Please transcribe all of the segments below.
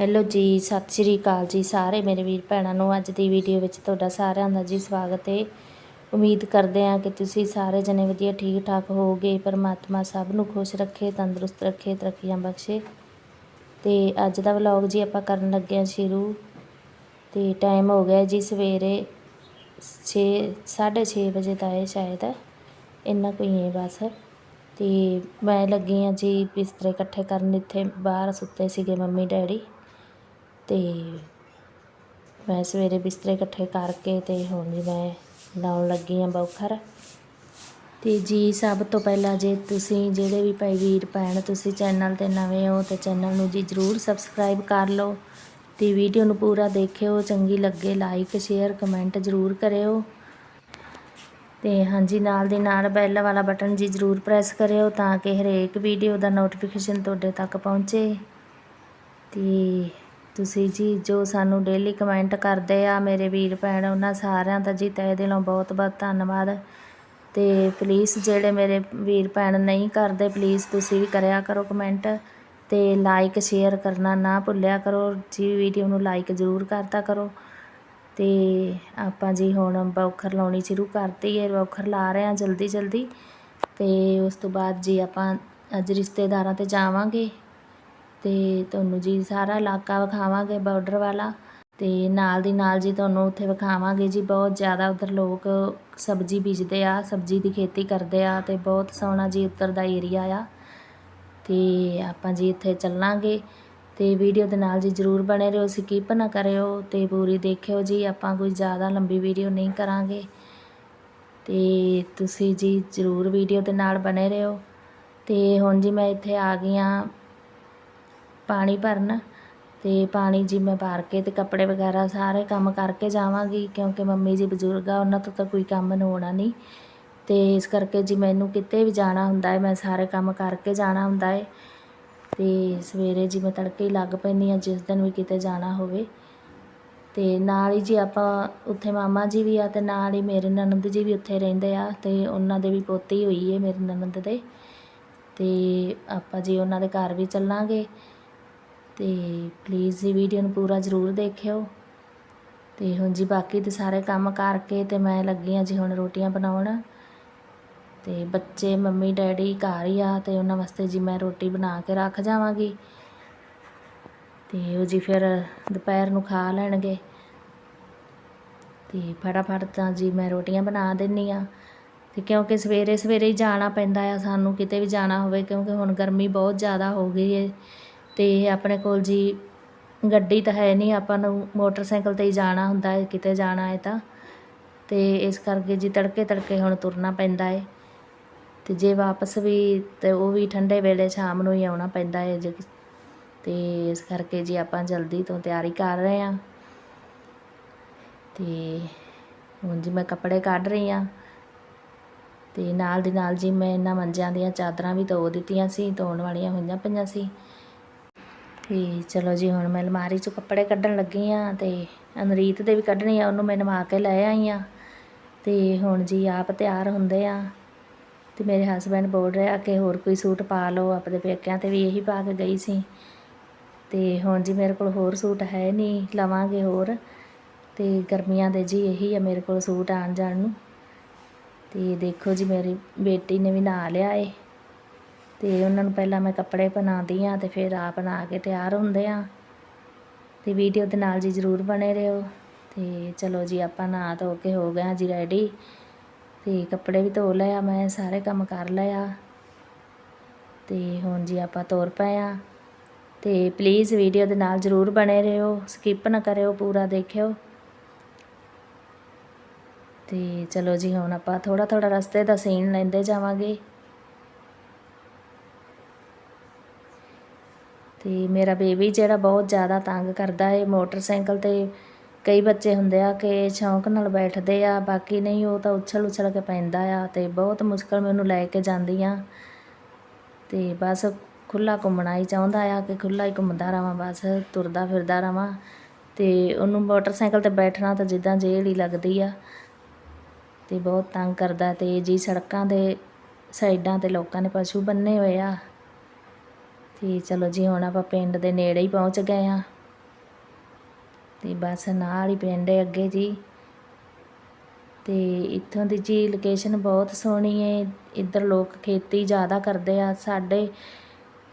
Hello ਜੀ, ਸਤਿ ਸ਼੍ਰੀ ਅਕਾਲ ਜੀ ਸਾਰੇ ਮੇਰੇ ਵੀਰ ਭੈਣਾਂ ਨੂੰ। ਅੱਜ ਦੀ ਵੀਡੀਓ ਵਿੱਚ ਤੁਹਾਡਾ ਸਾਰਿਆਂ ਦਾ ਜੀ ਸਵਾਗਤ ਹੈ ਉਮੀਦ ਕਰਦੇ ਹਾਂ ਕਿ ਤੁਸੀਂ ਸਾਰੇ ਜਣੇ ਵਧੀਆ ਠੀਕ ਠਾਕ ਹੋਵੋਗੇ। ਪਰਮਾਤਮਾ ਸਭ ਨੂੰ ਖੁਸ਼ ਰੱਖੇ, ਤੰਦਰੁਸਤ ਰੱਖੇ, ਤਰੱਕੀਆਂ ਬਖਸ਼ੇ। ਤੇ ਅੱਜ ਦਾ ਵਲੌਗ ਜੀ ਆਪਾਂ ਕਰਨ ਲੱਗੇ ਹਾਂ ਸ਼ੁਰੂ। ਤੇ ਟਾਈਮ ਹੋ ਗਿਆ ਜੀ ਸਵੇਰੇ 6 6:30 ਵਜੇ ਦਾ ਹੈ ਸ਼ਾਇਦ। ਇੰਨਾ ਕੋਈ ਹੈ ਬਸ। ਤੇ ਮੈਂ ਲੱਗੀ ਹਾਂ ਜੀ ਬਿਸਤਰੇ ਇਕੱਠੇ ਕਰਨ। ਇੱਥੇ ਬਾਹਰ ਸੁੱਤੇ ਸੀਗੇ ਮੰਮੀ ਡੈਡੀ। ਅਤੇ ਮੈਂ ਸਵੇਰੇ ਬਿਸਤਰੇ ਇਕੱਠੇ ਕਰਕੇ ਤੇ ਹੁਣ ਜੀ ਮੈਂ ਲਾਉਣ ਲੱਗੀ ਹਾਂ ਬੌਖਰ। ਤੇ ਜੀ, ਸਭ ਤੋਂ ਪਹਿਲਾਂ ਜੇ ਤੁਸੀਂ ਜਿਹੜੇ ਵੀ ਭਾਈ ਵੀਰ ਭੈਣ ਤੁਸੀਂ ਚੈਨਲ ਤੇ ਨਵੇਂ ਹੋ ਤੇ ਚੈਨਲ ਨੂੰ ਜੀ ਜਰੂਰ ਸਬਸਕ੍ਰਾਈਬ ਕਰ ਲਓ ਤੇ ਵੀਡੀਓ ਨੂੰ ਪੂਰਾ ਦੇਖਿਓ, ਚੰਗੀ ਲੱਗੇ ਲਾਈਕ, ਸ਼ੇਅਰ, ਕਮੈਂਟ ਜਰੂਰ ਕਰਿਓ। ਤੇ ਹਾਂਜੀ, ਨਾਲ ਦੀ ਨਾਲ ਬੈਲ ਵਾਲਾ ਬਟਨ ਜੀ ਜਰੂਰ ਪ੍ਰੈਸ ਕਰਿਓ ਤਾਂ ਕਿ ਹਰੇਕ ਵੀਡੀਓ ਦਾ ਨੋਟੀਫਿਕੇਸ਼ਨ ਤੁਹਾਡੇ ਤੱਕ ਪਹੁੰਚੇ। ਤੇ ਤੁਸੀਂ ਜੀ ਜੋ ਸਾਨੂੰ ਡੇਲੀ ਕਮੈਂਟ ਕਰਦੇ ਆ, ਮੇਰੇ ਵੀਰ ਭੈਣ, ਉਹਨਾਂ ਸਾਰਿਆਂ ਦਾ ਜੀ ਤਹਿ ਦਿਲੋਂ ਬਹੁਤ ਬਹੁਤ ਧੰਨਵਾਦ। ਤੇ ਪਲੀਜ਼ ਜਿਹੜੇ ਮੇਰੇ ਵੀਰ ਭੈਣ ਨਹੀਂ ਕਰਦੇ ਪਲੀਜ਼ ਤੁਸੀਂ ਵੀ ਕਰਿਆ ਕਰੋ ਕਮੈਂਟ ਤੇ ਲਾਈਕ ਸ਼ੇਅਰ ਕਰਨਾ ਨਾ ਭੁੱਲਿਆ ਕਰੋ। ਜੀ ਵੀਡੀਓ ਨੂੰ ਲਾਈਕ ਜ਼ਰੂਰ ਕਰਤਾ ਕਰੋ। ਤੇ ਆਪਾਂ ਜੀ ਹੁਣ ਬੌਖਰ ਲਾਉਣੀ ਸ਼ੁਰੂ ਕਰਤੀ ਹੈ ਬੌਖਰ ਲਾ ਰਹੇ ਹਾਂ ਜਲਦੀ ਜਲਦੀ। ਤੇ ਉਸ ਤੋਂ ਬਾਅਦ ਜੀ ਆਪਾਂ ਅੱਜ ਰਿਸ਼ਤੇਦਾਰਾਂ ਤੇ ਜਾਵਾਂਗੇ। ਅਤੇ ਤੁਹਾਨੂੰ ਜੀ ਸਾਰਾ ਇਲਾਕਾ ਵਿਖਾਵਾਂਗੇ ਬਾਰਡਰ ਵਾਲਾ ਅਤੇ ਨਾਲ ਦੀ ਨਾਲ ਜੀ ਤੁਹਾਨੂੰ ਉੱਥੇ ਵਿਖਾਵਾਂਗੇ ਜੀ, ਬਹੁਤ ਜ਼ਿਆਦਾ ਉੱਧਰ ਲੋਕ ਸਬਜ਼ੀ ਬੀਜਦੇ ਆ, ਸਬਜ਼ੀ ਦੀ ਖੇਤੀ ਕਰਦੇ ਆ ਅਤੇ ਬਹੁਤ ਸੋਹਣਾ ਜੀ ਉੱਧਰ ਦਾ ਏਰੀਆ ਆ ਅਤੇ ਆਪਾਂ ਜੀ ਇੱਥੇ ਚੱਲਾਂਗੇ ਅਤੇ ਵੀਡੀਓ ਦੇ ਨਾਲ ਜੀ ਜਰੂਰ ਬਣੇ ਰਹੋ ਸਕਿਪ ਨਾ ਕਰਿਓ ਅਤੇ ਪੂਰੀ ਦੇਖਿਓ ਜੀ, ਆਪਾਂ ਕੋਈ ਜ਼ਿਆਦਾ ਲੰਬੀ ਵੀਡੀਓ ਨਹੀਂ ਕਰਾਂਗੇ ਅਤੇ ਤੁਸੀਂ ਜੀ ਜਰੂਰ ਵੀਡੀਓ ਦੇ ਨਾਲ ਬਣੇ ਰਹੋ ਅਤੇ ਹੁਣ ਜੀ ਮੈਂ ਇੱਥੇ ਆ ਗਈ ਹਾਂ ਪਾਣੀ ਭਰਨ ਤੇ ਪਾਣੀ ਜੀ ਮੈਂ ਭਰ ਕੇ ਤੇ ਕੱਪੜੇ ਵਗੈਰਾ ਸਾਰੇ ਕੰਮ ਕਰਕੇ ਜਾਵਾਂਗੀ, ਕਿਉਂਕਿ ਮੰਮੀ ਜੀ ਬਜ਼ੁਰਗ ਆ, ਉਹਨਾਂ ਤੋਂ ਤਾਂ ਕੋਈ ਕੰਮ ਹੋਣਾ ਨਹੀਂ। ਤੇ ਇਸ ਕਰਕੇ ਜੀ ਮੈਨੂੰ ਕਿਤੇ ਵੀ ਜਾਣਾ ਹੁੰਦਾ ਹੈ, ਮੈਂ ਸਾਰੇ ਕੰਮ ਕਰਕੇ ਜਾਣਾ ਹੁੰਦਾ ਹੈ। ਤੇ ਸਵੇਰੇ ਜੀ ਮੈਂ ਤੜਕੇ ਹੀ ਲੱਗ ਪੈਂਦੀ ਆ ਜਿਸ ਦਿਨ ਵੀ ਕਿਤੇ ਜਾਣਾ ਹੋਵੇ। ਤੇ ਨਾਲ ਹੀ ਜੀ ਆਪਾਂ ਉੱਥੇ ਮਾਮਾ ਜੀ ਵੀ ਆ ਤੇ ਨਾਲ ਹੀ ਮੇਰੇ ਨਨਦ ਜੀ ਵੀ ਉੱਥੇ ਰਹਿੰਦੇ ਆ ਤੇ ਉਹਨਾਂ ਦੇ ਵੀ ਪੋਤੀ ਹੋਈ ਹੈ ਮੇਰੇ ਨਨਦ ਦੇ। ਤੇ ਆਪਾਂ ਜੀ ਉਹਨਾਂ ਦੇ ਘਰ ਵੀ ਚੱਲਾਂਗੇ। ਤੇ ਪਲੀਜ਼ ਜੀ ਵੀਡੀਓ ਨੂੰ ਪੂਰਾ ਜ਼ਰੂਰ ਦੇਖਿਓ। ਤੇ ਹੁਣ ਜੀ ਬਾਕੀ ਦੇ ਸਾਰੇ ਕੰਮ ਕਰਕੇ ਤੇ ਮੈਂ ਲੱਗੀ ਆ ਜੀ ਹੁਣ ਰੋਟੀਆਂ ਬਣਾਉਣ। ਤੇ ਬੱਚੇ, ਮੰਮੀ, ਡੈਡੀ ਘਰ ਹੀ ਆ ਤੇ ਉਹਨਾਂ ਵਾਸਤੇ ਜੀ ਮੈਂ ਰੋਟੀ ਬਣਾ ਕੇ ਰੱਖ ਜਾਵਾਂਗੀ। ਤੇ ਉਹ ਜੀ ਫਿਰ ਦੁਪਹਿਰ ਨੂੰ ਖਾ ਲੈਣਗੇ। ਤੇ ਫਟਾਫਟ ਤਾਂ ਜੀ ਮੈਂ ਰੋਟੀਆਂ ਬਣਾ ਦਿੰਨੀ ਆ ਤੇ ਕਿਉਂਕਿ ਸਵੇਰੇ ਸਵੇਰੇ ਹੀ ਜਾਣਾ ਪੈਂਦਾ ਆ ਸਾਨੂੰ, ਕਿਤੇ ਵੀ ਜਾਣਾ ਹੋਵੇ ਕਿਉਂਕਿ ਹੁਣ ਗਰਮੀ ਬਹੁਤ ਜ਼ਿਆਦਾ ਹੋ ਗਈ ਹੈ ਅਤੇ ਆਪਣੇ ਕੋਲ ਜੀ ਗੱਡੀ ਤਾਂ ਹੈ ਨਹੀਂ, ਆਪਾਂ ਨੂੰ ਮੋਟਰਸਾਈਕਲ ਤੇ ਹੀ ਜਾਣਾ ਹੁੰਦਾ ਹੈ, ਕਿਤੇ ਜਾਣਾ ਹੈ ਤਾਂ। ਅਤੇ ਇਸ ਕਰਕੇ ਜੀ ਤੜਕੇ ਤੜਕੇ ਹੁਣ ਤੁਰਨਾ ਪੈਂਦਾ ਹੈ। ਅਤੇ ਜੇ ਵਾਪਸ ਵੀ ਤਾਂ ਉਹ ਵੀ ਠੰਡੇ ਵੇਲੇ ਸ਼ਾਮ ਨੂੰ ਹੀ ਆਉਣਾ ਪੈਂਦਾ ਹੈ ਜੇ ਅਤੇ ਇਸ ਕਰਕੇ ਜੀ ਆਪਾਂ ਜਲਦੀ ਤੋਂ ਤਿਆਰੀ ਕਰ ਰਹੇ ਹਾਂ। ਅਤੇ ਹੁਣ ਜੀ ਮੈਂ ਕੱਪੜੇ ਕੱਢ ਰਹੀ ਹਾਂ। ਅਤੇ ਨਾਲ ਦੀ ਨਾਲ ਜੀ ਮੈਂ ਇਹਨਾਂ ਮੰਜਿਆਂ ਦੀਆਂ ਚਾਦਰਾਂ ਵੀ ਧੋ ਦਿੱਤੀਆਂ ਸੀ, ਧੋਣ ਵਾਲੀਆਂ ਹੋਈਆਂ ਪਈਆਂ ਸੀ। ਤੇ ਚਲੋ ਜੀ, ਹੁਣ ਮੈਂ ਅਲਮਾਰੀ 'ਚੋਂ ਕੱਪੜੇ ਕੱਢਣ ਲੱਗੀ ਆ ਤੇ ਅਨਰੀਤ ਦੇ ਵੀ ਕੱਢਣੇ ਆ, ਉਹਨੂੰ ਮੈਂ ਨਵਾ ਕੇ ਲੈ ਆਈ ਆ। ਤੇ ਹੁਣ ਜੀ ਆਪ ਤਿਆਰ ਹੁੰਦੇ ਆ ਤੇ ਮੇਰੇ ਹਸਬੰਡ ਬੋਲ ਰਿਹਾ ਕਿ ਹੋਰ ਕੋਈ ਸੂਟ ਪਾ ਲਓ, ਆਪਣੇ ਪੇਕਿਆਂ ਤੇ ਵੀ ਇਹੀ ਪਾ ਕੇ ਗਈ ਸੀ। ਤੇ ਹੁਣ ਜੀ ਮੇਰੇ ਕੋਲ ਹੋਰ ਸੂਟ ਹੈ ਨਹੀਂ, ਲਵਾਂਗੇ ਹੋਰ। ਤੇ ਗਰਮੀਆਂ ਦੇ ਜੀ ਇਹੀ ਆ ਮੇਰੇ ਕੋਲ ਸੂਟ ਆਣ ਜਾਣ ਨੂੰ। ਤੇ ਦੇਖੋ ਜੀ, ਮੇਰੀ ਬੇਟੀ ਨੇ ਵੀ ਨਾ ਲਿਆ ਏ ਅਤੇ ਉਹਨਾਂ ਨੂੰ ਪਹਿਲਾਂ ਮੈਂ ਕੱਪੜੇ ਬਣਾਉਂਦੀ ਹਾਂ ਅਤੇ ਫਿਰ ਆਪ ਬਣਾ ਕੇ ਤਿਆਰ ਹੁੰਦੇ ਹਾਂ। ਅਤੇ ਵੀਡੀਓ ਦੇ ਨਾਲ ਜੀ ਜ਼ਰੂਰ ਬਣੇ ਰਹੋ। ਅਤੇ ਚਲੋ ਜੀ, ਆਪਾਂ ਨਹਾ ਧੋ ਕੇ ਹੋ ਗਏ ਹਾਂ ਜੀ ਰੈਡੀ ਅਤੇ ਕੱਪੜੇ ਵੀ ਧੋ ਲਿਆ ਮੈਂ ਸਾਰੇ ਕੰਮ ਕਰ ਲਿਆ ਅਤੇ ਹੁਣ ਜੀ ਆਪਾਂ ਤੁਰ ਪਏ ਆ ਤੇ ਪਲੀਜ਼ ਵੀਡੀਓ ਦੇ ਨਾਲ ਜ਼ਰੂਰ ਬਣੇ ਰਹੋ। ਸਕਿਪ ਨਾ ਕਰਿਓ, ਪੂਰਾ ਦੇਖਿਓ। ਤੇ ਚਲੋ ਜੀ, ਹੁਣ ਆਪਾਂ ਥੋੜਾ ਥੋੜਾ ਰਸਤੇ ਦਾ ਸੀਨ ਲੈਂਦੇ ਜਾਵਾਂਗੇ। ਤੇ ਮੇਰਾ ਬੇਬੀ ਜਿਹੜਾ ਬਹੁਤ ਜ਼ਿਆਦਾ ਤੰਗ ਕਰਦਾ ਏ, ਮੋਟਰਸਾਈਕਲ ਤੇ ਕਈ ਬੱਚੇ ਹੁੰਦੇ ਆ ਕਿ ਸ਼ੌਂਕ ਨਾਲ ਬੈਠਦੇ ਆ, ਬਾਕੀ ਨਹੀਂ ਉਹ ਤਾਂ ਉਛਲ ਉਛਲ ਕੇ ਪੈਂਦਾ ਆ ਤੇ ਬਹੁਤ ਮੁਸ਼ਕਲ ਮੈਨੂੰ ਲੈ ਕੇ ਜਾਂਦੀ ਆ। ਤੇ ਬਸ ਖੁੱਲਾ ਘੁੰਮਣਾ ਹੀ ਚਾਹੁੰਦਾ ਆ ਕਿ ਖੁੱਲਾ ਹੀ ਘੁੰਮਦਾ ਰਵਾਂ, ਬਸ ਤੁਰਦਾ ਫਿਰਦਾ ਰਵਾਂ। ਤੇ ਉਹਨੂੰ ਮੋਟਰਸਾਈਕਲ ਤੇ ਬੈਠਣਾ ਤਾਂ ਜਿੱਦਾਂ ਜੇਲ੍ਹ ਹੀ ਲੱਗਦੀ ਆ। ਤੇ ਬਹੁਤ ਤੰਗ ਕਰਦਾ ਤੇ ਜੀ ਸੜਕਾਂ ਦੇ ਸਾਈਡਾਂ ਤੇ ਲੋਕਾਂ ਨੇ ਪਸ਼ੂ ਬੰਨੇ ਹੋਏ ਆ। ਤੇ ਚਲੋ ਜੀ ਹੁਣ ਆਪਾਂ ਪਿੰਡ ਦੇ ਨੇੜੇ ਹੀ ਪਹੁੰਚ ਗਏ ਆ ਤੇ ਬਸ ਨਾਲ ਹੀ ਪਿੰਡ ਹੈ ਅੱਗੇ ਜੀ। ਤੇ ਇੱਥੋਂ ਦੀ ਜੀ ਲੋਕੇਸ਼ਨ ਬਹੁਤ ਸੋਹਣੀ ਹੈ। ਇੱਧਰ ਲੋਕ ਖੇਤੀ ਜ਼ਿਆਦਾ ਕਰਦੇ ਆ। ਸਾਡੇ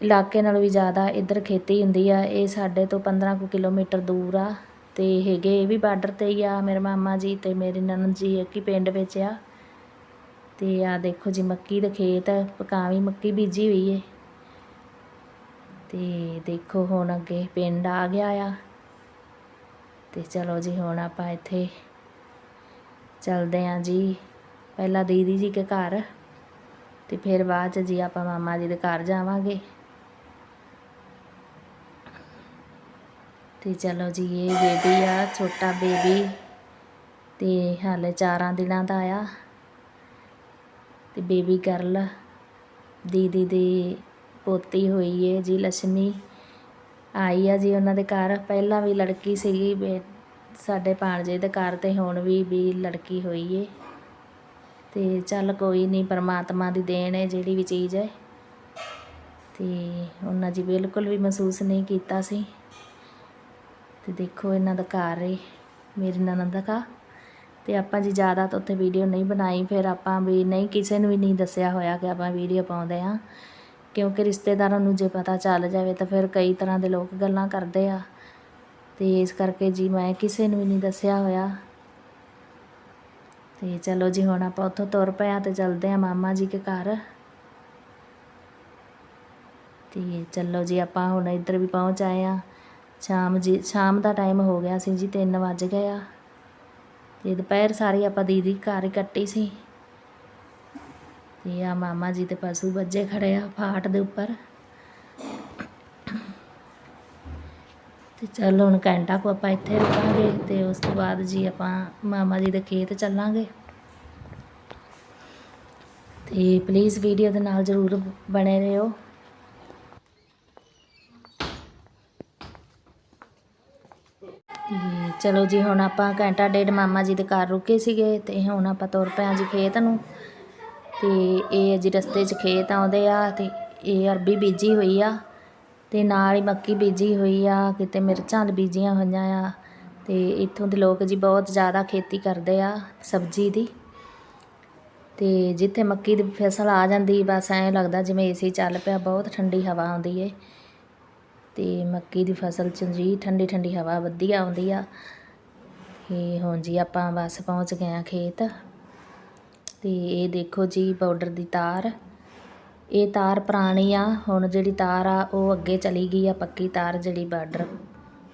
ਇਲਾਕੇ ਨਾਲੋਂ ਵੀ ਜ਼ਿਆਦਾ ਇੱਧਰ ਖੇਤੀ ਹੁੰਦੀ ਆ। ਇਹ ਸਾਡੇ ਤੋਂ 15 ਕੁ ਕਿਲੋਮੀਟਰ ਦੂਰ ਆ। ਤੇ ਹੈਗੇ ਇਹ ਵੀ ਬਾਰਡਰ ਤੇ ਹੀ ਆ ਮੇਰੇ ਮਾਮਾ ਜੀ ਤੇ ਮੇਰੀ ਨਨਦ ਜੀ ਇੱਕ ਹੀ ਪਿੰਡ ਵਿੱਚ ਆ। ਤੇ ਆ ਦੇਖੋ ਜੀ ਮੱਕੀ ਦੇ ਖੇਤ ਪਕਾਵੀ ਮੱਕੀ ਬੀਜੀ ਹੋਈ ਏ। ਤੇ ਦੇਖੋ ਹੁਣ ਅੱਗੇ ਪਿੰਡ ਆ ਗਿਆ ਆ। ਤੇ ਚਲੋ ਜੀ ਹੁਣ ਆਪਾਂ ਇੱਥੇ ਚਲਦੇ ਆਂ ਜੀ। ਪਹਿਲਾਂ ਦੀਦੀ ਜੀ ਕੇ ਘਰ ਤੇ ਫਿਰ ਬਾਅਦ ਚ ਜੀ ਆਪਾਂ ਮਾਮਾ ਜੀ ਦੇ ਘਰ ਜਾਵਾਂਗੇ। ਤੇ ਚਲੋ ਜੀ ਇਹ ਬੇਬੀ ਆ, ਛੋਟਾ ਬੇਬੀ ਤੇ ਹਾਲੇ 4 ਦਿਨਾਂ ਦਾ ਆ। ਤੇ ਬੇਬੀ ਗਰਲ ਦੀਦੀ ਦੀ ਪੋਤੀ ਹੋਈ ਏ ਜੀ ਲక్ష్ਮੀ ਆਈ ਆ ਜੀ ਉਹਨਾਂ ਦੇ ਘਰ। ਪਹਿਲਾਂ ਵੀ ਲੜਕੀ ਸੀਗੀ, ਬੇ ਸਾਡੇ ਭਾਣਜੇ ਦੇ ਘਰ ਤੇ ਹੁਣ ਵੀ ਵੀ ਲੜਕੀ ਹੋਈ ਏ। ਤੇ ਚੱਲ ਕੋਈ ਨਹੀਂ ਪਰਮਾਤਮਾ ਦੀ ਦੇਣ ਹੈ ਜਿਹੜੀ ਵੀ ਚੀਜ਼ ਹੈ ਤੇ ਉਹਨਾਂ ਜੀ ਬਿਲਕੁਲ ਵੀ ਮਹਿਸੂਸ ਨਹੀਂ ਕੀਤਾ ਸੀ। ਤੇ ਦੇਖੋ ਇਹਨਾਂ ਦਾ ਘਰ ਏ, ਮੇਰੀ ਨਨਦ ਦਾ। ਘਰ ਤੇ ਆਪਾਂ ਜੀ ਜ਼ਿਆਦਾ ਤਾਂ ਉੱਥੇ ਵੀਡੀਓ ਨਹੀਂ ਬਣਾਈ, ਫਿਰ ਆਪਾਂ ਵੀ ਨਹੀਂ, ਕਿਸੇ ਨੂੰ ਵੀ ਨਹੀਂ ਦੱਸਿਆ ਹੋਇਆ ਕਿ ਆਪਾਂ ਵੀਡੀਓ ਪਾਉਂਦੇ ਆ ਕਿਉਂਕਿ ਰਿਸ਼ਤੇਦਾਰਾਂ ਨੂੰ ਜੇ ਪਤਾ ਚੱਲ ਜਾਵੇ ਤਾਂ ਫਿਰ ਕਈ ਤਰ੍ਹਾਂ ਦੇ ਲੋਕ ਗੱਲਾਂ ਕਰਦੇ ਆ। ਅਤੇ ਇਸ ਕਰਕੇ ਜੀ ਮੈਂ ਕਿਸੇ ਨੂੰ ਵੀ ਨਹੀਂ ਦੱਸਿਆ ਹੋਇਆ। ਤੇ ਚਲੋ ਜੀ, ਹੁਣ ਆਪਾਂ ਉੱਥੋਂ ਤੁਰ ਪਏ ਆ ਤੇ ਚੱਲਦੇ ਆ ਮਾਮਾ ਜੀ ਕੇ ਘਰ। ਤੇ ਚਲੋ ਜੀ, ਆਪਾਂ ਹੁਣ ਇੱਧਰ ਵੀ ਪਹੁੰਚ ਆਏ ਆ ਸ਼ਾਮ ਜੀ, ਸ਼ਾਮ ਦਾ ਟਾਈਮ ਹੋ ਗਿਆ ਸੀ ਜੀ 3 ਵੱਜ ਗਏ ਆ। ਤੇ ਦੁਪਹਿਰ ਸਾਰੀ ਆਪਾਂ ਦੀਦੀ ਘਰ ਕੱਟੀ ਸੀ। ਤੇ ਆ ਮਾਮਾ ਜੀ ਤੇ ਪਸ਼ੂ ਬੱਜੇ ਖੜੇ ਆ ਫਾਟ ਦੇ ਉੱਪਰ। ਤੇ ਚਲੋ ਹੁਣ ਘੰਟਾ ਕੋ ਆਪਾਂ ਇੱਥੇ ਰੁਕਾਂਗੇ ਤੇ ਉਸ ਤੋਂ ਬਾਅਦ ਜੀ ਆਪਾਂ ਮਾਮਾ ਜੀ ਦੇ ਖੇਤ ਚੱਲਾਂਗੇ। ਤੇ ਪਲੀਜ਼ ਵੀਡੀਓ ਦੇ ਨਾਲ ਜ਼ਰੂਰ ਬਣੇ ਰਹੋ। ਤੇ ਚਲੋ ਜੀ ਹੁਣ ਆਪਾਂ ਘੰਟਾ ਡੇਢ ਮਾਮਾ ਜੀ ਦੇ ਘਰ ਰੁਕੇ ਸੀਗੇ ਤੇ ਹੁਣ ਆਪਾਂ ਤੁਰ ਪਏ ਹਾਂ ਜੀ ਖੇਤ ਨੂੰ। ਤੇ ਇਹ ਜੀ ਰਸਤੇ 'ਚ ਖੇਤ ਆਉਂਦੇ ਆ ਤੇ ਇਹ ਅਰਬੀ ਬੀਜੀ ਹੋਈ ਆ ਤੇ ਨਾਲ ਹੀ ਮੱਕੀ ਬੀਜੀ ਹੋਈ ਆ, ਕਿਤੇ ਮਿਰਚਾਂ ਬੀਜੀਆਂ ਹੋਈਆਂ ਆ ਤੇ ਇੱਥੋਂ ਦੇ ਲੋਕ ਜੀ ਬਹੁਤ ਜ਼ਿਆਦਾ ਖੇਤੀ ਕਰਦੇ ਆ ਸਬਜ਼ੀ ਦੀ ਤੇ ਜਿੱਥੇ ਮੱਕੀ ਦੀ ਫਸਲ ਆ ਜਾਂਦੀ ਬਸ ਐਂ ਲੱਗਦਾ ਜਿਵੇਂ ਏਸੀ ਚੱਲ ਪਿਆ, ਬਹੁਤ ਠੰਡੀ ਹਵਾ ਆਉਂਦੀ ਏ ਤੇ ਮੱਕੀ ਦੀ ਫਸਲ 'ਚ ਜੀ ਠੰਡੀ ਠੰਡੀ ਹਵਾ ਵਧੀਆ ਆਉਂਦੀ ਆ ਤੇ ਹੁਣ ਜੀ ਆਪਾਂ ਬਸ ਪਹੁੰਚ ਗਏ ਆ ਖੇਤ। ਅਤੇ ਇਹ ਦੇਖੋ ਜੀ ਬਾਰਡਰ ਦੀ ਤਾਰ। ਇਹ ਤਾਰ ਪੁਰਾਣੀ ਆ, ਹੁਣ ਜਿਹੜੀ ਤਾਰ ਆ, ਉਹ ਅੱਗੇ ਚਲੀ ਗਈ ਆ, ਪੱਕੀ ਤਾਰ ਜਿਹੜੀ ਬਾਰਡਰ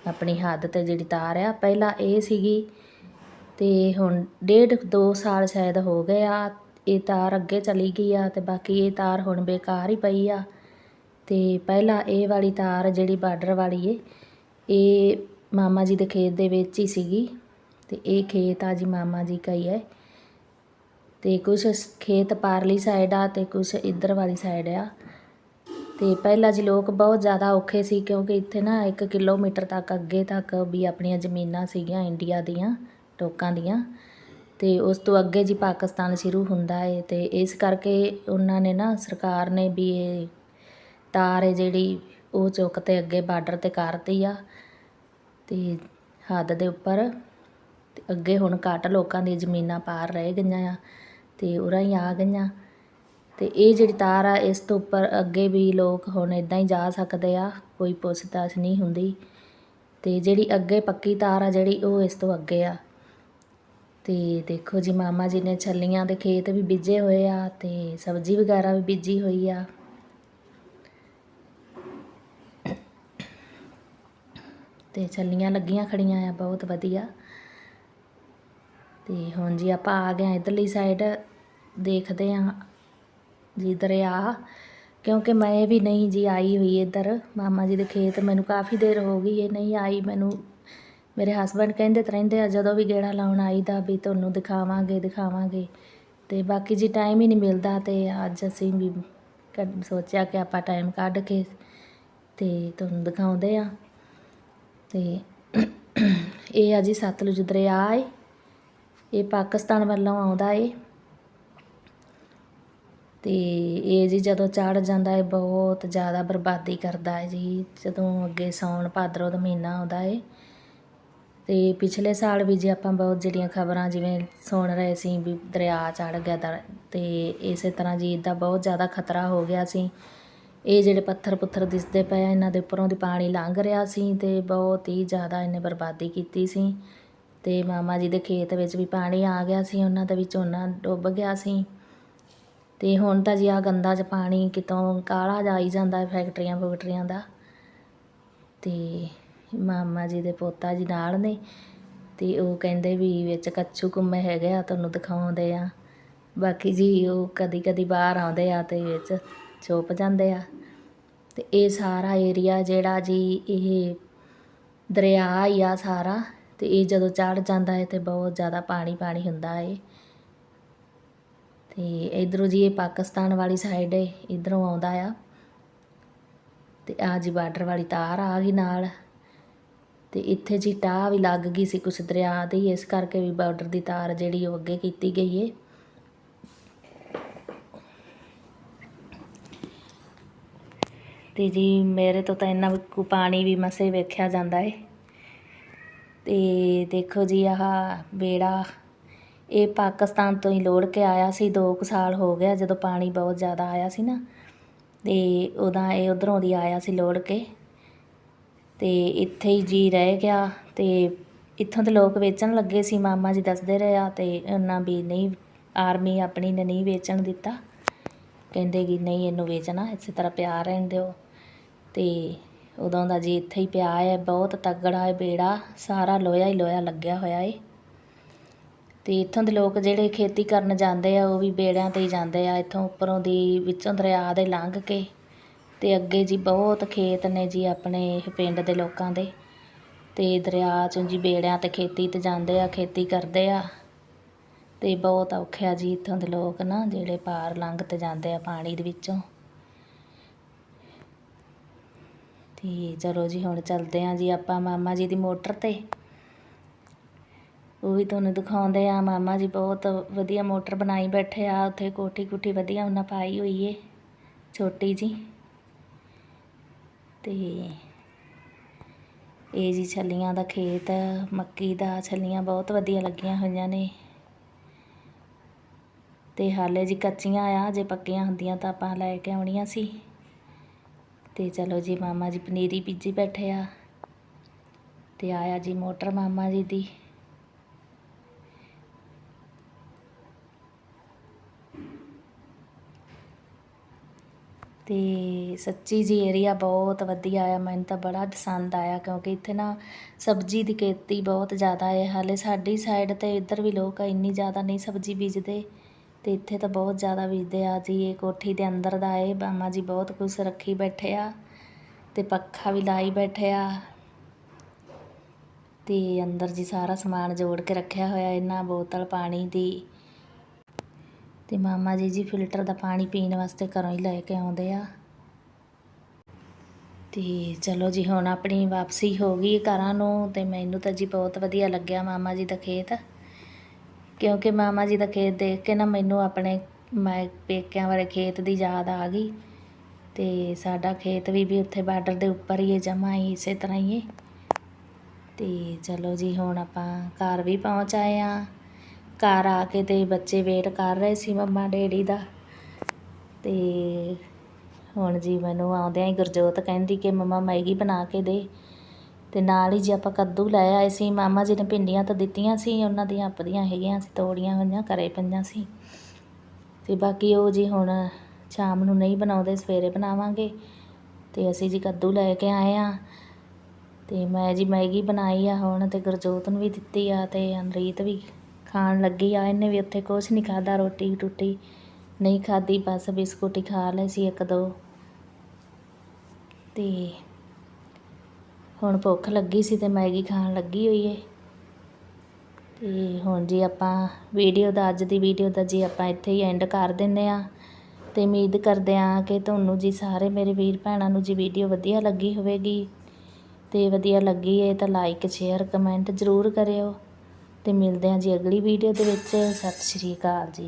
ਆਪਣੀ ਹੱਦ ਤੇ ਜਿਹੜੀ ਤਾਰ ਆ। ਪਹਿਲਾਂ ਇਹ ਸੀਗੀ ਤੇ ਹੁਣ ਡੇਢ ਦੋ ਸਾਲ ਸ਼ਾਇਦ ਹੋ ਗਏ ਆ, ਇਹ ਤਾਰ ਅੱਗੇ ਚਲੀ ਗਈ ਆ ਤੇ ਬਾਕੀ ਇਹ ਤਾਰ ਹੁਣ ਬੇਕਾਰ ਹੀ ਪਈ ਆ। ਤੇ ਪਹਿਲਾਂ ਇਹ ਵਾਲੀ ਤਾਰ ਜਿਹੜੀ ਬਾਰਡਰ ਵਾਲੀ ਏ, ਇਹ ਮਾਮਾ ਜੀ ਦੇ ਖੇਤ ਦੇ ਵਿੱਚ ਹੀ ਸੀਗੀ ਤੇ ਇਹ ਖੇਤ ਆ ਜੀ ਮਾਮਾ ਜੀ ਕਾ ਹੀ ਹੈ ਤੇ ਕੁਝ ਖੇਤ ਪਾਰਲੀ ਸਾਈਡ ਆ ਤੇ ਕੁਝ ਇੱਧਰ ਵਾਲੀ ਸਾਈਡ ਆ। ਤੇ ਪਹਿਲਾਂ ਜੀ ਲੋਕ ਬਹੁਤ ਜ਼ਿਆਦਾ ਔਖੇ ਸੀ ਕਿਉਂਕਿ ਇੱਥੇ ਨਾ 1 ਕਿਲੋਮੀਟਰ ਤੱਕ ਅੱਗੇ ਤੱਕ ਵੀ ਆਪਣੀਆਂ ਜ਼ਮੀਨਾਂ ਸੀਗੀਆਂ ਇੰਡੀਆ ਦੀਆਂ ਟੋਕਾਂ ਦੀਆਂ। ਤੇ ਉਸ ਤੋਂ ਅੱਗੇ ਜੀ ਪਾਕਿਸਤਾਨ ਸ਼ੁਰੂ ਹੁੰਦਾ ਏ ਤੇ ਇਸ ਕਰਕੇ ਉਹਨਾਂ ਨੇ ਨਾ ਸਰਕਾਰ ਨੇ ਵੀ ਇਹ ਤਾਰ ਹੈ ਜਿਹੜੀ ਉਹ ਚੁੱਕ ਤੇ ਅੱਗੇ ਬਾਰਡਰ ਤੇ ਕਰਤੀ ਆ ਤੇ ਹੱਦ ਦੇ ਉੱਪਰ ਅੱਗੇ ਹੁਣ ਘੱਟ ਲੋਕਾਂ ਦੀ ਜ਼ਮੀਨਾਂ ਪਾਰ ਰਹਿ ਗਈਆਂ ਆ। ਅਤੇ ਉਰਾਂ ਹੀ ਆ ਗਈਆਂ। ਅਤੇ ਇਹ ਜਿਹੜੀ ਤਾਰ ਆ, ਇਸ ਤੋਂ ਉੱਪਰ ਅੱਗੇ ਵੀ ਲੋਕ ਹੁਣ ਇੱਦਾਂ ਹੀ ਜਾ ਸਕਦੇ ਆ, ਕੋਈ ਪੁੱਛਤਾਛ ਨਹੀਂ ਹੁੰਦੀ। ਅਤੇ ਜਿਹੜੀ ਅੱਗੇ ਪੱਕੀ ਤਾਰ ਆ ਜਿਹੜੀ, ਉਹ ਇਸ ਤੋਂ ਅੱਗੇ ਆ। ਅਤੇ ਦੇਖੋ ਜੀ, ਮਾਮਾ ਜੀ ਨੇ ਛੱਲੀਆਂ ਦੇ ਖੇਤ ਵੀ ਬੀਜੇ ਹੋਏ ਆ ਅਤੇ ਸਬਜ਼ੀ ਵਗੈਰਾ ਵੀ ਬੀਜੀ ਹੋਈ ਆ। ਤੇ ਛੱਲੀਆਂ ਲੱਗੀਆਂ ਖੜੀਆਂ ਆ, ਬਹੁਤ ਵਧੀਆ। ਤੇ ਹੁਣ ਜੀ ਆਪਾਂ ਆ ਗਏ ਆ ਇਧਰਲੀ ਸਾਈਡ ਦੇਖਦੇ ਆ ਜੀ ਦਰਿਆ ਕਿਉਂਕਿ ਮੈਂ ਵੀ ਨਹੀਂ ਜੀ ਆਈ ਹੋਈ ਇੱਧਰ। ਮਾਮਾ ਜੀ ਦੇ ਖੇਤ ਮੈਨੂੰ ਕਾਫੀ ਦੇਰ ਹੋ ਗਈ ਇਹ ਨਹੀਂ ਆਈ ਮੈਨੂੰ। ਮੇਰੇ ਹਸਬੰਡ ਕਹਿੰਦੇ ਤਾਂ ਰਹਿੰਦੇ ਆ, ਜਦੋਂ ਵੀ ਗੇੜਾ ਲਾਉਣ ਆਈਦਾ ਵੀ ਤੁਹਾਨੂੰ ਦਿਖਾਵਾਂਗੇ ਦਿਖਾਵਾਂਗੇ। ਤੇ ਬਾਕੀ ਜੀ ਟਾਈਮ ਹੀ ਨਹੀਂ ਮਿਲਦਾ ਤੇ ਅੱਜ ਅਸੀਂ ਵੀ ਸੋਚਿਆ ਕਿ ਆਪਾਂ ਟਾਈਮ ਕੱਢ ਕੇ ਤੇ ਤੁਹਾਨੂੰ ਦਿਖਾਉਂਦੇ ਆ ਤੇ ਇਹ ਆ ਜੀ ਸਤਲੁਜ ਦਰਿਆ ਹੈ ਇਹ ਪਾਕਿਸਤਾਨ ਵੱਲੋਂ ਆਉਂਦਾ ਏ। ਤੇ ਇਹ ਜੀ ਜਦੋਂ ਚੜ ਜਾਂਦਾ ਹੈ ਬਹੁਤ ਜ਼ਿਆਦਾ ਬਰਬਾਦੀ ਕਰਦਾ ਹੈ ਜੀ। ਜਦੋਂ ਅੱਗੇ ਸਾਉਣ ਭਾਦਰੋਂ ਦਾ ਮਹੀਨਾ ਆਉਂਦਾ ਏ। ਤੇ ਪਿਛਲੇ ਸਾਲ ਵੀ ਜੀ ਆਪਾਂ ਬਹੁਤ ਜਿਹੜੀਆਂ ਖਬਰਾਂ ਜਿਵੇਂ ਸੁਣ ਰਹੇ ਸੀ ਵੀ ਦਰਿਆ ਚੜ ਗਿਆ ਦਰ ਤੇ ਇਸੇ ਤਰ੍ਹਾਂ ਜੀ ਦਾ ਬਹੁਤ ਜ਼ਿਆਦਾ ਖਤਰਾ ਹੋ ਗਿਆ ਸੀ। ਇਹ ਜਿਹੜੇ ਪੱਥਰ ਪੁੱਥਰ ਦਿਸਦੇ ਪਏ ਇਹਨਾਂ ਦੇ ਉੱਪਰੋਂ ਦੀ ਪਾਣੀ ਲੰਘ ਰਿਹਾ ਸੀ ਤੇ ਬਹੁਤ ਹੀ ਜ਼ਿਆਦਾ ਇਹਨੇ ਬਰਬਾਦੀ ਕੀਤੀ ਸੀ। ਤੇ ਮਾਮਾ ਜੀ ਦੇ ਖੇਤ ਵਿੱਚ ਵੀ ਪਾਣੀ ਆ ਗਿਆ ਸੀ, ਉਹਨਾਂ ਦਾ ਵੀ ਝੋਨਾ ਡੁੱਬ ਗਿਆ ਸੀ। ਤੇ ਹੁਣ ਤਾਂ ਜੀ ਆ ਗੰਦਾ ਚ ਪਾਣੀ ਕਿਤੋਂ ਕਾਲਾ ਜਾਈ ਜਾਂਦਾ ਫੈਕਟਰੀਆਂ ਫੈਕਟਰੀਆਂ ਦਾ। ਤੇ ਮਾਮਾ ਜੀ ਦੇ ਪੋਤਾ ਜੀ ਨਾਲ ਨੇ ਤੇ ਉਹ ਕਹਿੰਦੇ ਵੀ ਵਿੱਚ ਕੱਛੂ ਕੁੰਮੇ ਹੈਗੇ ਆ, ਤੁਹਾਨੂੰ ਦਿਖਾਉਂਦੇ ਆ। ਬਾਕੀ ਜੀ ਉਹ ਕਦੀ ਕਦੀ ਬਾਹਰ ਆਉਂਦੇ ਆ ਤੇ ਵਿੱਚ ਛੁਪ ਜਾਂਦੇ ਆ। ਤੇ ਇਹ ਸਾਰਾ ਏਰੀਆ ਜਿਹੜਾ ਜੀ, ਇਹ ਦਰਿਆ ਹੀ ਆ ਸਾਰਾ ਤੇ ਇਹ ਜਦੋਂ ਚੜ ਜਾਂਦਾ ਹੈ ਤੇ ਬਹੁਤ ਜ਼ਿਆਦਾ ਪਾਣੀ ਪਾਣੀ ਹੁੰਦਾ ਹੈ ਤੇ ਇਧਰੋਂ ਜੀ ਇਹ ਪਾਕਿਸਤਾਨ ਵਾਲੀ ਸਾਈਡ ਹੈ ਇਧਰੋਂ ਆਉਂਦਾ ਆ। ਤੇ ਆ ਜੀ ਬਾਰਡਰ ਵਾਲੀ ਤਾਰ ਆ ਗਈ ਨਾਲ। ਤੇ ਇੱਥੇ ਜੀ ਟਾਹ ਵੀ ਲੱਗ ਗਈ ਸੀ ਕੁਛ ਦਰਿਆ ਦੀ, ਇਸ ਕਰਕੇ ਵੀ ਬਾਰਡਰ ਦੀ ਤਾਰ ਜਿਹੜੀ ਉਹ ਅੱਗੇ ਕੀਤੀ ਗਈ ਏ। ਤੇ ਜੀ ਮੇਰੇ ਤੋਂ ਤਾਂ ਇੰਨਾ ਕੁ ਪਾਣੀ ਵੀ ਮਸੇ ਵੇਖਿਆ ਜਾਂਦਾ ਏ। ਅਤੇ ਦੇਖੋ ਜੀ, ਆਹ ਵਿਹੜਾ ਇਹ ਪਾਕਿਸਤਾਨ ਤੋਂ ਹੀ ਲੋੜ ਕੇ ਆਇਆ ਸੀ। ਦੋ ਕੁ ਸਾਲ ਹੋ ਗਿਆ ਜਦੋਂ ਪਾਣੀ ਬਹੁਤ ਜ਼ਿਆਦਾ ਆਇਆ ਸੀ ਨਾ। ਅਤੇ ਉਦਾਂ ਇਹ ਉਧਰੋਂ ਦੀ ਆਇਆ ਸੀ ਲੋੜ ਕੇ। ਅਤੇ ਇੱਥੇ ਹੀ ਜੀ ਰਹਿ ਗਿਆ ਅਤੇ ਇੱਥੋਂ ਦੇ ਲੋਕ ਵੇਚਣ ਲੱਗੇ ਸੀ। ਮਾਮਾ ਜੀ ਦੱਸਦੇ ਰਹੇ ਆ ਅਤੇ ਉਹਨਾਂ ਵੀ ਨਹੀਂ, ਆਰਮੀ ਆਪਣੀ ਨੇ ਨਹੀਂ ਵੇਚਣ ਦਿੱਤਾ। ਕਹਿੰਦੇ ਕਿ ਨਹੀਂ, ਇਹਨੂੰ ਵੇਚਣਾ, ਇਸੇ ਤਰ੍ਹਾਂ ਪਿਆ ਰਹਿਣ ਦਿਓ ਅਤੇ ਉਦੋਂ ਦਾ ਜੀ ਇੱਥੇ ਹੀ ਪਿਆ ਹੈ ਬਹੁਤ ਤਗੜਾ ਹੈ ਬੇੜਾ, ਸਾਰਾ ਲੋਹਾ ਹੀ ਲੋਹਾ ਲੱਗਿਆ ਹੋਇਆ ਏ। ਤੇ ਇੱਥੋਂ ਦੇ ਲੋਕ ਜਿਹੜੇ ਖੇਤੀ ਕਰਨ ਜਾਂਦੇ ਆ, ਉਹ ਵੀ ਬੇੜਿਆਂ ਤੇ ਹੀ ਜਾਂਦੇ ਆ, ਇੱਥੋਂ ਉੱਪਰੋਂ ਦੀ ਵਿੱਚੋਂ ਦਰਿਆ ਦੇ ਲੰਘ ਕੇ। ਤੇ ਅੱਗੇ ਜੀ ਬਹੁਤ ਖੇਤ ਨੇ ਜੀ ਆਪਣੇ ਇਹ ਪਿੰਡ ਦੇ ਲੋਕਾਂ ਦੇ। ਤੇ ਦਰਿਆ ਚੋਂ ਜੀ ਬੇੜਿਆਂ ਤੇ ਖੇਤੀ ਤੇ ਜਾਂਦੇ ਆ, ਖੇਤੀ ਕਰਦੇ ਆ। ਤੇ ਬਹੁਤ ਔਖਿਆ ਜੀ ਇੱਥੋਂ ਦੇ ਲੋਕ ਨਾ, ਜਿਹੜੇ ਪਾਰ ਲੰਘ ਤੇ ਜਾਂਦੇ ਆ ਪਾਣੀ ਦੇ ਵਿੱਚੋਂ। ਤੇ ਚਲੋ ਜੀ, ਹੁਣ ਚੱਲਦੇ ਆ ਜੀ ਆਪਾਂ ਮਾਮਾ ਜੀ ਦੀ ਮੋਟਰ ਤੇ। ਉਹ ਵੀ ਤੁਹਾਨੂੰ ਦਿਖਾਉਂਦੇ ਆ, ਮਾਮਾ ਜੀ ਬਹੁਤ ਵਧੀਆ ਮੋਟਰ ਬਣਾਈ ਬੈਠੇ ਆ, ਉੱਥੇ ਕੋਠੀ ਕੁੱਠੀ ਵਧੀਆ ਉਹਨਾਂ ਪਾਈ ਹੋਈ ਏ, ਛੋਟੀ ਜੀ। ਤੇ ਇਹ ਜੀ ਛੱਲੀਆਂ ਦਾ ਖੇਤ, ਮੱਕੀ ਦਾ, ਛੱਲੀਆਂ ਬਹੁਤ ਵਧੀਆ ਲੱਗੀਆਂ ਹੋਈਆਂ ਨੇ। ਤੇ ਹਾਲੇ ਜੀ ਕੱਚੀਆਂ ਆ, ਜੇ ਪੱਕੀਆਂ ਹੁੰਦੀਆਂ ਤਾਂ ਆਪਾਂ ਲੈ ਕੇ ਆਉਣੀਆਂ ਸੀ। ਤੇ ਚਲੋ ਜੀ ਮਾਮਾ ਜੀ ਪਨੀਰੀ ਬੀਜੀ ਬੈਠੇ ਆ ਤੇ ਆਇਆ ਜੀ ਮੋਟਰ ਮਾਮਾ ਜੀ ਦੀ। ਤੇ ਸੱਚੀ ਜੀ ਏਰੀਆ ਬਹੁਤ ਵਧੀਆ ਆ, ਮੈਨੂੰ ਤਾਂ ਬੜਾ ਪਸੰਦ ਆਇਆ ਕਿਉਂਕਿ ਇੱਥੇ ਨਾ ਸਬਜ਼ੀ ਦੀ ਖੇਤੀ ਬਹੁਤ ਜ਼ਿਆਦਾ ਹੈ, ਹਾਲੇ ਸਾਡੀ ਸਾਈਡ ਤੇ ਇੱਧਰ ਵੀ ਲੋਕ ਇੰਨੀ ਜ਼ਿਆਦਾ ਨਹੀਂ ਸਬਜ਼ੀ ਬੀਜਦੇ। ਅਤੇ ਇੱਥੇ ਤਾਂ ਬਹੁਤ ਜ਼ਿਆਦਾ ਬੀਜਦੇ ਆ ਜੀ। ਇਹ ਕੋਠੀ ਦੇ ਅੰਦਰ ਦਾ ਇਹ ਮਾਮਾ ਜੀ ਬਹੁਤ ਕੁਛ ਰੱਖੀ ਬੈਠੇ ਆ ਅਤੇ ਪੱਖਾ ਵੀ ਲਾਈ ਬੈਠੇ ਆ। ਅਤੇ ਅੰਦਰ ਜੀ ਸਾਰਾ ਸਮਾਨ ਜੋੜ ਕੇ ਰੱਖਿਆ ਹੋਇਆ ਇਹਨਾਂ ਬੋਤਲ ਪਾਣੀ ਦੀ। ਤੇ ਮਾਮਾ ਜੀ ਜੀ ਫਿਲਟਰ ਦਾ ਪਾਣੀ ਪੀਣ ਵਾਸਤੇ ਘਰੋਂ ਹੀ ਲੈ ਕੇ ਆਉਂਦੇ ਆ। ਤੇ ਚਲੋ ਜੀ ਹੁਣ ਆਪਣੀ ਵਾਪਸੀ ਹੋ ਗਈ ਘਰਾਂ ਨੂੰ ਤੇ ਮੈਨੂੰ ਤਾਂ ਜੀ ਬਹੁਤ ਵਧੀਆ ਲੱਗਿਆ ਮਾਮਾ ਜੀ ਦਾ ਖੇਤ। ਕਿਉਂਕਿ ਮਾਮਾ ਜੀ ਦਾ ਖੇਤ ਦੇਖ ਕੇ ਨਾ ਮੈਨੂੰ ਆਪਣੇ ਮੈਂ ਪੇਕਿਆਂ ਵਾਲੇ ਖੇਤ ਦੀ ਯਾਦ ਆ ਗਈ ਤੇ ਸਾਡਾ ਖੇਤ ਵੀ ਵੀ ਉੱਥੇ ਬਾਰਡਰ ਦੇ ਉੱਪਰ ਹੀ ਹੈ ਜਮਾ ਹੀ ਇਸੇ ਤਰ੍ਹਾਂ ਹੀ ਹੈ। ਤੇ ਚਲੋ ਜੀ, ਹੁਣ ਆਪਾਂ ਘਰ ਵੀ ਪਹੁੰਚ ਆਏ ਆ ਘਰ ਆ ਕੇ ਤੇ ਬੱਚੇ ਵੇਟ ਕਰ ਰਹੇ ਸੀ ਮੰਮਾ ਡੈਡੀ ਦਾ। ਤੇ ਹੁਣ ਜੀ ਮੈਨੂੰ ਆਉਂਦਿਆਂ ਹੀ ਗੁਰਜੋਤ ਕਹਿੰਦੀ ਕਿ ਮੰਮਾ ਮੈਗੀ ਬਣਾ ਕੇ ਦੇ। ਤੇ ਨਾਲ ਹੀ ਜੇ ਆਪਾਂ ਕੱਦੂ ਲੈ ਆਏ ਸੀ, ਮਾਮਾ ਜੀ ਨੇ ਭਿੰਡੀਆਂ ਤਾਂ ਦਿੱਤੀਆਂ ਸੀ, ਉਹਨਾਂ ਦੀਆਂ ਆਪਦੀਆਂ ਹੈਗੀਆਂ ਸੀ ਤੋੜੀਆਂ ਹੋਈਆਂ, ਘਰੇ ਪਈਆਂ ਸੀ। ਤੇ ਬਾਕੀ ਉਹ ਜੀ ਹੁਣ ਸ਼ਾਮ ਨੂੰ ਨਹੀਂ ਬਣਾਉਂਦੇ, ਸਵੇਰੇ ਬਣਾਵਾਂਗੇ। ਤੇ ਅਸੀਂ ਜੀ ਕੱਦੂ ਲੈ ਕੇ ਆਏ ਆ ਤੇ ਮੈਂ ਜੀ ਮੈਗੀ ਬਣਾਈ ਆ ਹੁਣ ਤੇ ਗੁਰਜੋਤ ਨੂੰ ਵੀ ਦਿੱਤੀ ਆ ਤੇ ਅਨਰੀਤ ਵੀ ਖਾਣ ਲੱਗੀ ਆ। ਇਹਨੇ ਵੀ ਉੱਥੇ ਕੁਛ ਨਹੀਂ ਖਾਦਾ ਰੋਟੀ ਟੁੱਟੀ ਨਹੀਂ ਖਾਦੀ ਬਸ ਬਿਸਕੁਟ ਹੀ ਖਾ ਲਏ ਸੀ ਇੱਕ ਦੋ। ਤੇ ਹੁਣ ਭੁੱਖ ਲੱਗੀ ਸੀ ਤੇ ਮੈਗੀ ਖਾਣ ਲੱਗੀ ਹੋਈ ਏ। ਤੇ ਹੁਣ ਜੀ ਆਪਾਂ ਵੀਡੀਓ ਦਾ, ਅੱਜ ਦੀ ਵੀਡੀਓ ਦਾ ਜੀ ਆਪਾਂ ਇੱਥੇ ਹੀ ਐਂਡ ਕਰ ਦਿੰਦੇ ਆ। ਤੇ ਉਮੀਦ ਕਰਦੇ ਆ ਕਿ ਤੁਹਾਨੂੰ ਜੀ ਸਾਰੇ ਮੇਰੇ ਵੀਰ ਭੈਣਾਂ ਨੂੰ ਜੀ ਵੀਡੀਓ ਵਧੀਆ ਲੱਗੀ ਹੋਵੇਗੀ। ਤੇ ਵਧੀਆ ਲੱਗੀ ਏ ਤਾਂ ਲਾਈਕ ਸ਼ੇਅਰ ਕਮੈਂਟ ਜ਼ਰੂਰ ਕਰਿਓ। ਤੇ ਮਿਲਦੇ ਹਾਂ ਜੀ ਅਗਲੀ ਵੀਡੀਓ ਦੇ ਵਿੱਚ। ਸਤਿ ਸ਼੍ਰੀ ਅਕਾਲ ਜੀ।